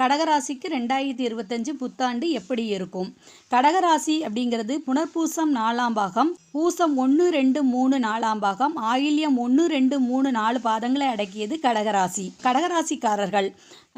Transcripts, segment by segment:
கடகராசிக்கு ரெண்டாயிரத்தி இருபத்தஞ்சு புத்தாண்டு எப்படி இருக்கும்? கடகராசி அப்படிங்கிறது புனர்பூசம் நாலாம் பாகம் பூசம் ஒன்று ரெண்டு மூணு நாலாம் பாகம் ஆயில்யம் ஒன்று ரெண்டு மூணு நாலு பாதங்களை அடக்கியது கடகராசி. கடகராசிக்காரர்கள்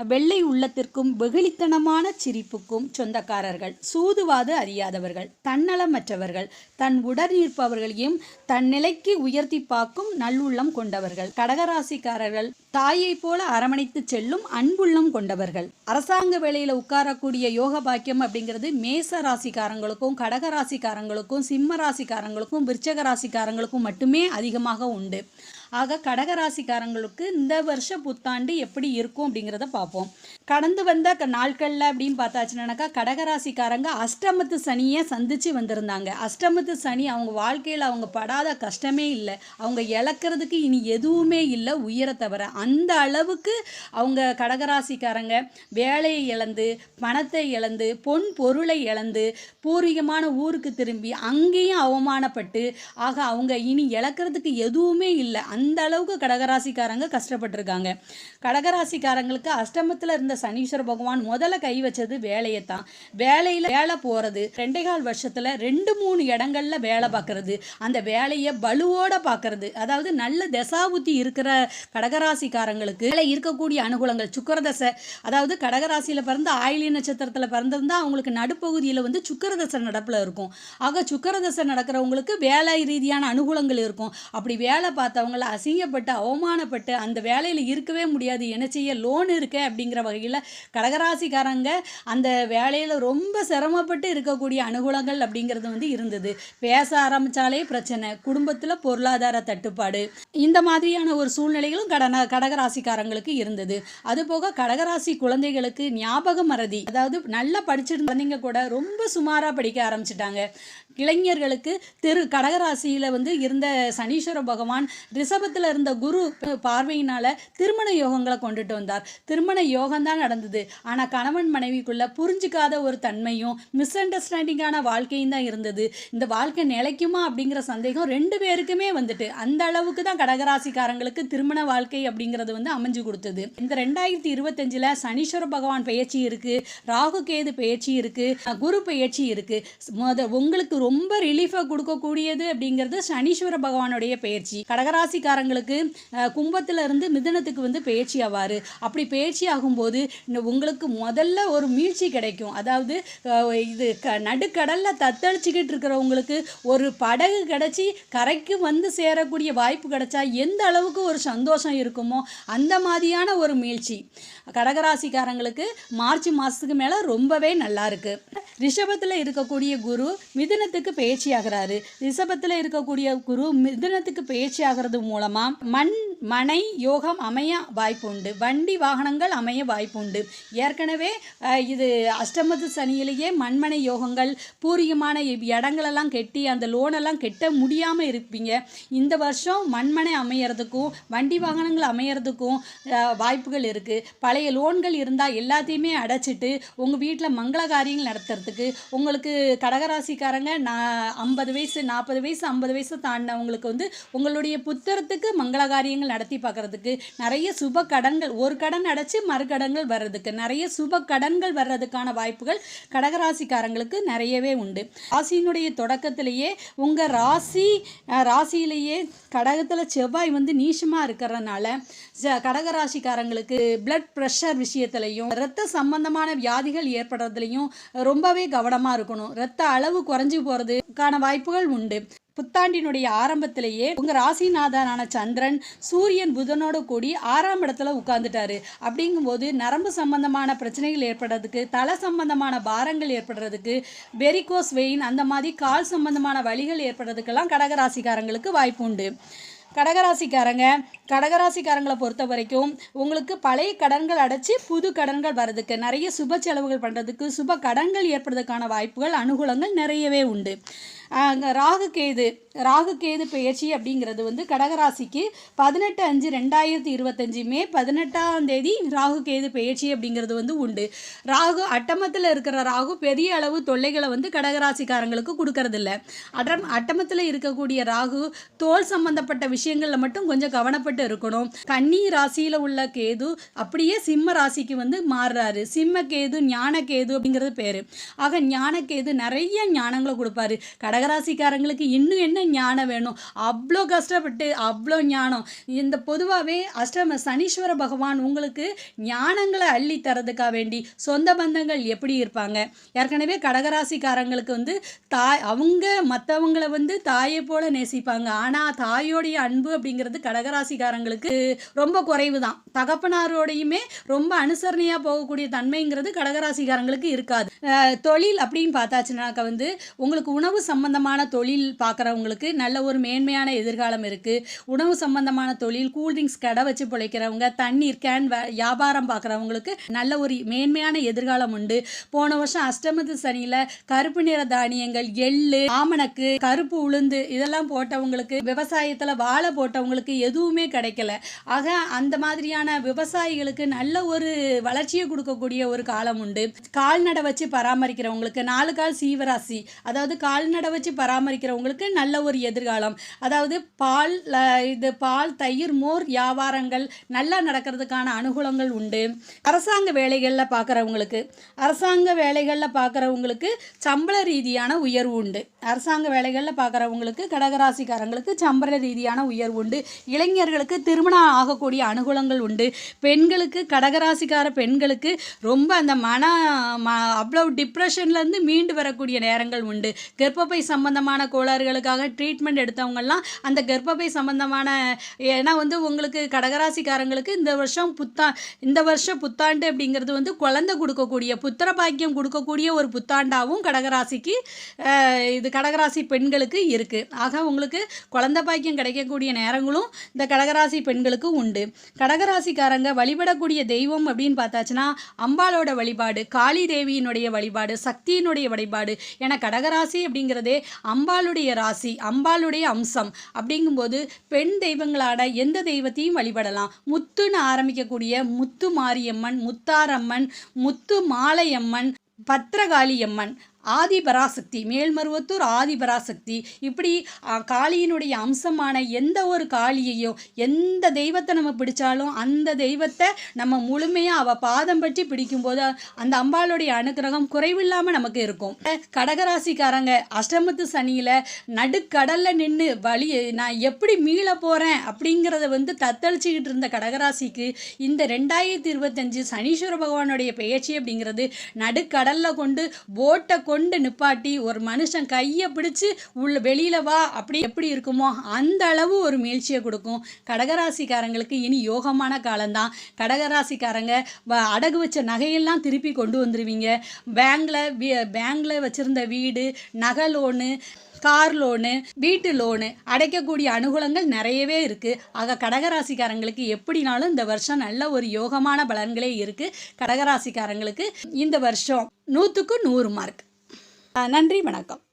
வெள்ளை உள்ளத்திற்கும் வெகுளித்தனமான சிரிப்புக்கும் சொந்தக்காரர்கள். சூதுவாது அறியாதவர்கள் தன்னலமற்றவர்கள் தன் உடன் இருப்பவர்களையும் தன் நிலைக்கு உயர்த்தி பார்க்கும் நல்லுள்ளம் கொண்டவர்கள். கடகராசிக்காரர்கள் தாயைப் போல அரவணைத்து செல்லும் அன்புள்ளம் கொண்டவர்கள். அரசாங்க வேலையில் உட்காரக்கூடிய யோக பாக்கியம் அப்படிங்கிறது மேச ராசிக்காரங்களுக்கும் கடக ராசிக்காரங்களுக்கும் சிம்ம ராசிக்காரங்களுக்கும் விருச்சக ராசிக்காரங்களுக்கும் மட்டுமே அதிகமாக உண்டு. ஆக கடகராசிக்காரங்களுக்கு இந்த வருஷ புத்தாண்டு எப்படி இருக்கும் அப்படிங்கிறத பார்ப்போம். கடந்து வந்த க- அப்படின்னு பார்த்தாச்சுனாக்கா கடகராசிக்காரங்க அஷ்டமத்து சனியை சந்திச்சு வந்திருந்தாங்க. அஷ்டமத்து சனி அவங்க வாழ்க்கையில் அவங்க படாத கஷ்டமே இல்லை. அவங்க இழக்கிறதுக்கு இனி எதுவுமே இல்லை உயர தவிர. அந்த அளவுக்கு அவங்க கடகராசிக்காரங்க வேலையை இழந்து பணத்தை இழந்து பொன் பொருளை இழந்து பூர்வீகமான ஊருக்கு திரும்பி அங்கேயும் அவமானப்பட்டு ஆக அவங்க இனி இழக்கிறதுக்கு எதுவுமே இல்லை. அந்த அளவுக்கு கடகராசிக்காரங்க கஷ்டப்பட்டிருக்காங்க. கடகராசிக்காரங்களுக்கு அஷ்டமத்தில் இருந்த சனீஸ்வர பகவான் முதல்ல கை வச்சது வேலையை தான் வேலையில் வேலை போகிறது ரெண்டே கால் வருஷத்தில் ரெண்டு மூணு இடங்கள்ல வேலை பார்க்குறது அந்த வேலையை பலுவோட பார்க்கறது அதாவது நல்ல தசாபுத்தி இருக்கிற கடகராசிக்காரங்களுக்கு வேலை இருக்கக்கூடிய அனுகூலங்கள். சுக்கரதசை அதாவது கடகராசியில் பிறந்த ஆயிலி நட்சத்திரத்தில் பிறந்திருந்தால் அவங்களுக்கு நடுப்பகுதியில் வந்து சுக்கரதசை நடப்பில் இருக்கும். ஆக சுக்கரதசை நடக்கிறவங்களுக்கு வேலை ரீதியான அனுகூலங்கள் இருக்கும். அப்படி வேலை பார்த்தவங்கள அசிங்கப்பட்டு அவமானப்பட்டு அந்த வேலையில் இருக்கவே முடியாது. என்ன செய்ய லோன் இருக்கு அப்படிங்கிற வகையில் கடகராசிக்காரங்க அந்த வேலையில் ரொம்ப சிரமப்பட்டு இருக்கக்கூடிய அனுகூலங்கள் அப்படிங்கிறது வந்து இருந்தது. பேச ஆரம்பித்தாலே பிரச்சனை. குடும்பத்தில் பொருளாதார தட்டுப்பாடு. இந்த மாதிரியான ஒரு சூழ்நிலைகளும் கடன கடகராசிக்காரங்களுக்கு இருந்தது. அதுபோக கடகராசி குழந்தைகளுக்கு ஞாபக மறதி. அதாவது நல்லா படிச்சிருந்த குழந்தைங்க கூட ரொம்ப சுமாராக படிக்க ஆரம்பிச்சிட்டாங்க. இளைஞர்களுக்கு திரு கடகராசியில் வந்து இருந்த சனீஸ்வர பகவான் ரிஷபத்தில் இருந்த குரு பார்வையினால் திருமண யோகங்களை கொண்டுட்டு வந்தார். திருமண யோகம் தான் நடந்தது. ஆனால் கணவன் மனைவிக்குள்ள புரிஞ்சுக்காத ஒரு தன்மையும் மிஸ் அண்டர்ஸ்டாண்டிங்கான வாழ்க்கையும் தான் இருந்தது. இந்த வாழ்க்கை நிலைக்குமா அப்படிங்கிற சந்தேகம் ரெண்டு பேருக்குமே வந்துட்டு அந்த அளவுக்கு தான் கடகராசிக்காரங்களுக்கு திருமண வாழ்க்கை அப்படிங்கிறது வந்து அமைஞ்சு கொடுத்தது. இந்த ரெண்டாயிரத்தி இருபத்தஞ்சில் சனீஸ்வர பகவான் பயிற்சி இருக்குது ராகு கேது பயிற்சி இருக்குது குரு பயிற்சி இருக்குது முத உங்களுக்கு ரொம்ப ரிலீஃபை கொடுக்கக்கூடியது அப்படிங்கிறது சனீஸ்வர பகவானுடைய பயிற்சி கடகராசிக்காரங்களுக்கு கும்பத்தில் இருந்து மிதுனத்துக்கு வந்து பயிற்சி ஆவார். அப்படி பயிற்சி ஆகும்போது உங்களுக்கு முதல்ல ஒரு மீழ்ச்சி கிடைக்கும். அதாவது இது க நடுக்கடலில் தத்தளிச்சுக்கிட்டு இருக்கிறவங்களுக்கு ஒரு படகு கிடச்சி கரைக்கு வந்து சேரக்கூடிய வாய்ப்பு கிடைச்சா எந்த அளவுக்கு ஒரு சந்தோஷம் இருக்குமோ அந்த மாதிரியான ஒரு மீழ்ச்சி. கடகராசிக்காரங்களுக்கு மார்ச் மாதத்துக்கு மேலே ரொம்பவே நல்லா இருக்கு. ரிஷபத்தில் இருக்கக்கூடிய குரு மிதுனத்துக்கு பயிற்சி ஆகிறாரு ரிஷபத்தில் இருக்கக்கூடிய குரு மிதுனத்துக்கு பயிற்சி ஆகிறது மூலமாக மண் மனை யோகம் அமைய வாய்ப்பு உண்டு வண்டி வாகனங்கள் அமைய வாய்ப்பு உண்டு ஏற்கனவே இது அஷ்டமத்து சனியிலேயே மண்மனை யோகங்கள் பூர்வீகமான இடங்களெல்லாம் கெட்டி அந்த லோனெல்லாம் கெட்ட முடியாமல் இருப்பீங்க. இந்த வருஷம் மண்மனை அமையறதுக்கும் வண்டி வாகனங்கள் அமையறதுக்கும் வாய்ப்புகள் இருக்குது பழைய லோன்கள் இருந்தால் எல்லாத்தையுமே அடைச்சிட்டு உங்கள் வீட்டில் மங்கள காரியங்கள் நடத்துறதுக்கு உங்களுக்கு கடகராசிக்காரங்க நான் ஐம்பது வயசு நாற்பது வயசு ஐம்பது வயசு தாண்டினவங்களுக்கு வந்து உங்களுடைய புத்திரத்துக்கு மங்கள காரியங்கள் நடத்தி பார்க்கறதுக்கு நிறைய சுப கடன்கள் ஒரு கடன் அடைச்சி மறு கடன்கள் வர்றதுக்கு நிறைய சுப கடன்கள் வர்றதுக்கான வாய்ப்புகள் கடகராசிக்காரங்களுக்கு நிறையவே உண்டு. ராசியினுடைய தொடக்கத்திலேயே உங்கள் ராசி ராசியிலேயே கடகத்தில் செவ்வாய் வந்து நீசமாக இருக்கிறதுனால ச- கடகராசிக்காரங்களுக்கு பிளட் ப்ரெஷர் விஷயத்துலையும் ரத்த சம்பந்தமான வியாதிகள் ஏற்படுறதுலையும் ரொம்பவே கவனமாக இருக்கணும். ரத்த அளவு குறைஞ்சு போகிறதுக்கான வாய்ப்புகள் உண்டு. புத்தாண்டினுடைய ஆரம்பத்திலேயே உங்கள் ராசிநாதனான சந்திரன் சூரியன் புதனோட கூடி ஆறாம் இடத்துல உட்காந்துட்டாரு அப்படிங்கும்போது நரம்பு சம்பந்தமான பிரச்சனைகள் ஏற்படுறதுக்கு தலை சம்பந்தமான பாரங்கள் ஏற்படுறதுக்கு வெரிகோஸ் வெயின் அந்த மாதிரி கால் சம்பந்தமான வழிகள் ஏற்படுறதுக்கெல்லாம் கடகராசிக்காரங்களுக்கு வாய்ப்பு உண்டு. கடகராசிக்காரங்க கடகராசிக்காரங்களை பொறுத்த வரைக்கும் உங்களுக்கு பழைய கடன்கள் அடைச்சி புது கடன்கள் வர்றதுக்கு நிறைய சுப செலவுகள் பண்ணுறதுக்கு சுப கடன்கள் ஏற்படுறதுக்கான வாய்ப்புகள் அனுகூலங்கள் நிறையவே உண்டு. ராகு கேது ராகு கேது பெயர்ச்சி அப்படிங்கிறது வந்து கடகராசிக்கு பதினெட்டு அஞ்சு ரெண்டாயிரத்தி இருபத்தஞ்சி மே பதினெட்டாம் தேதி ராகு கேது பெயர்ச்சி அப்படிங்கிறது வந்து உண்டு. ராகு அட்டமத்தில் இருக்கிற ராகு பெரிய அளவு தொல்லைகளை வந்து கடகராசிக்காரங்களுக்கு கொடுக்கறதில்ல. அட்டம் அட்டமத்தில் இருக்கக்கூடிய ராகு தோல் சம்பந்தப்பட்ட விஷயங்களில் மட்டும் கொஞ்சம் கவனப்பட்டு இருக்கணும். கன்னி ராசியில் உள்ள கேது அப்படியே சிம்ம ராசிக்கு வந்து மாறுறாரு. சிம்ம கேது ஞான கேது அப்படிங்கிறது பேர். ஆக ஞான கேது நிறைய ஞானங்களை கொடுப்பாரு. கடகராசிக்காரங்களுக்கு இன்னும் என்ன ஞானம் வேணும்? அவ்வளோ கஷ்டப்பட்டு அவ்வளோ ஞானம். இந்த பொதுவாகவே அஷ்டம சனீஸ்வர பகவான் உங்களுக்கு ஞானங்களை அள்ளி தரதுக்காக வேண்டி சொந்த பந்தங்கள் எப்படி இருப்பாங்க? ஏற்கனவே கடகராசிக்காரங்களுக்கு வந்து தாய் அவங்க மற்றவங்கள வந்து தாயை போல நேசிப்பாங்க. ஆனால் தாயோடைய அன்பு அப்படிங்கிறது கடகராசிக்காரங்களுக்கு ரொம்ப குறைவு தான் தகப்பனாரோடையுமே ரொம்ப அனுசரணையாக போகக்கூடிய தன்மைங்கிறது கடகராசிக்காரங்களுக்கு இருக்காது. தொழில் அப்படின்னு பார்த்தாச்சுனாக்க வந்து உங்களுக்கு உணவு சம்பந்தமான தொழில் பார்க்குறவங்களுக்கு நல்ல ஒரு மேன்மையான எதிர்காலம் இருக்குது உணவு சம்பந்தமான தொழில் கூல்ட்ரிங்க்ஸ் கடை வச்சு பிழைக்கிறவங்க தண்ணீர் கேன் வியாபாரம் பார்க்குறவங்களுக்கு நல்ல ஒரு மேன்மையான எதிர்காலம் உண்டு. போன வருஷம் அஷ்டமத்து சனியில் கருப்பு நிற தானியங்கள் எள்ளு ஆமணக்கு கருப்பு உளுந்து இதெல்லாம் போட்டவங்களுக்கு விவசாயத்தில் வாழை போட்டவங்களுக்கு எதுவுமே கிடைக்கல. ஆக அந்த மாதிரியான விவசாயிகளுக்கு நல்ல ஒரு வளர்ச்சியை கொடுக்கக்கூடிய ஒரு காலம் உண்டு. கால்நடை வச்சு பராமரிக்கிறவங்களுக்கு நாலு கால் சீவராசி அதாவது கால்நடை வச்சு பராமரிக்கிறவங்களுக்கு நல்ல ஒரு எதிர்காலம். அதாவது பால் இது பால் தயிர் மோர் வியாபாரங்கள் நல்லா நடக்கிறதுக்கான அனுகூலங்கள் உண்டு. அரசாங்க வேலைகளில் பார்க்குறவங்களுக்கு அரசாங்க வேலைகளில் பார்க்குறவங்களுக்கு சம்பள ரீதியான உயர்வு உண்டு. அரசாங்க வேலைகளில் பார்க்குறவங்களுக்கு கடகராசிக்காரங்களுக்கு சம்பள ரீதியான உயர்வு உண்டு. இளைஞர்களுக்கு திருமணம் ஆகக்கூடிய அனுகூலங்கள் உண்டு. பெண்களுக்கு கடகராசிக்கார பெண்களுக்கு ரொம்ப அந்த மன ம அவ்வளோ டிப்ரெஷன்லேருந்து மீண்டு வரக்கூடிய நேரங்கள் உண்டு. கர்ப்பப்பை சம்பந்தமான கோளாறுகளுக்காக ட்ரீட்மெண்ட் எடுத்தவங்கெல்லாம் அந்த கர்ப்பப்பை சம்பந்தமான ஏன்னா வந்து உங்களுக்கு கடகராசிக்காரங்களுக்கு இந்த வருஷம் புத்தா இந்த வருஷம் புத்தாண்டு அப்படிங்கிறது வந்து குழந்தை கொடுக்கக்கூடிய புத்திர பாக்கியம் கொடுக்கக்கூடிய ஒரு புத்தாண்டாகவும் கடகராசிக்கு இது கடகராசி பெண்களுக்கு இருக்குது ஆக உங்களுக்கு குழந்தை பாக்கியம் கிடைக்கக்கூடிய நேரங்களும் இந்த கடகராசி பெண்களுக்கு உண்டு. கடகராசிக்காரங்க வழிபடக்கூடிய தெய்வம் அப்படின்னு பார்த்தாச்சுன்னா அம்பாலோட வழிபாடு காளி தேவியினுடைய வழிபாடு சக்தியினுடைய வழிபாடு. ஏன்னா கடகராசி அப்படிங்கிறதே அம்பாளுடைய ராசி அம்பாளுடைய அம்சம் அப்படிங்கும்போது பெண் தெய்வங்களான எந்த தெய்வத்தையும் வழிபடலாம். முத்துன்னு ஆரம்பிக்கக்கூடிய முத்து மாரியம்மன் முத்தாரம்மன் முத்து மாலையம்மன் பத்திரகாளியம்மன் ஆதிபராசக்தி மேல்மருவத்தூர் ஆதிபராசக்தி. இப்படி காளியினுடைய அம்சமான எந்த ஒரு காளியையும் எந்த தெய்வத்தை நம்ம பிடிச்சாலும் அந்த தெய்வத்தை நம்ம முழுமையாக அவள் பாதம் பற்றி பிடிக்கும்போது அந்த அம்பாளுடைய அனுக்கிரகம் குறைவில்லாமல் நமக்கு இருக்கும். கடகராசிக்காரங்க அஷ்டமத்து சனியில் நடுக்கடலில் நின்று வழி நான் எப்படி மீள போகிறேன் அப்படிங்கிறத வந்து தத்தளிச்சுக்கிட்டு இருந்த கடகராசிக்கு இந்த ரெண்டாயிரத்தி இருபத்தஞ்சு சனீஸ்வர பகவானுடைய பெயர்ச்சி அப்படிங்கிறது நடுக்கடலில் கொண்டு போட்டை கொண்டு நிப்பாட்டி ஒரு மனுஷன் கையை பிடிச்சு உள்ள வெளியில வா அப்படி எப்படி இருக்குமோ அந்த அளவு ஒரு மீழ்ச்சியை கொடுக்கும். கடகராசிக்காரங்களுக்கு இனி யோகமான காலம்தான். கடகராசிக்காரங்க வ- அடகு வச்ச நகையெல்லாம் திருப்பி கொண்டு வந்துருவீங்க. பேங்க்ல பேங்க்ல வச்சிருந்த வீடு நகை லோனு கார் லோனு வீட்டு லோனு அடைக்கக்கூடிய அனுகூலங்கள் நிறையவே இருக்குது ஆக கடகராசிக்காரங்களுக்கு எப்படினாலும் இந்த வருஷம் நல்ல ஒரு யோகமான பலன்களே இருக்குது கடகராசிக்காரங்களுக்கு இந்த வருஷம் நூற்றுக்கு நூறு மார்க் நன்றி வணக்கம்.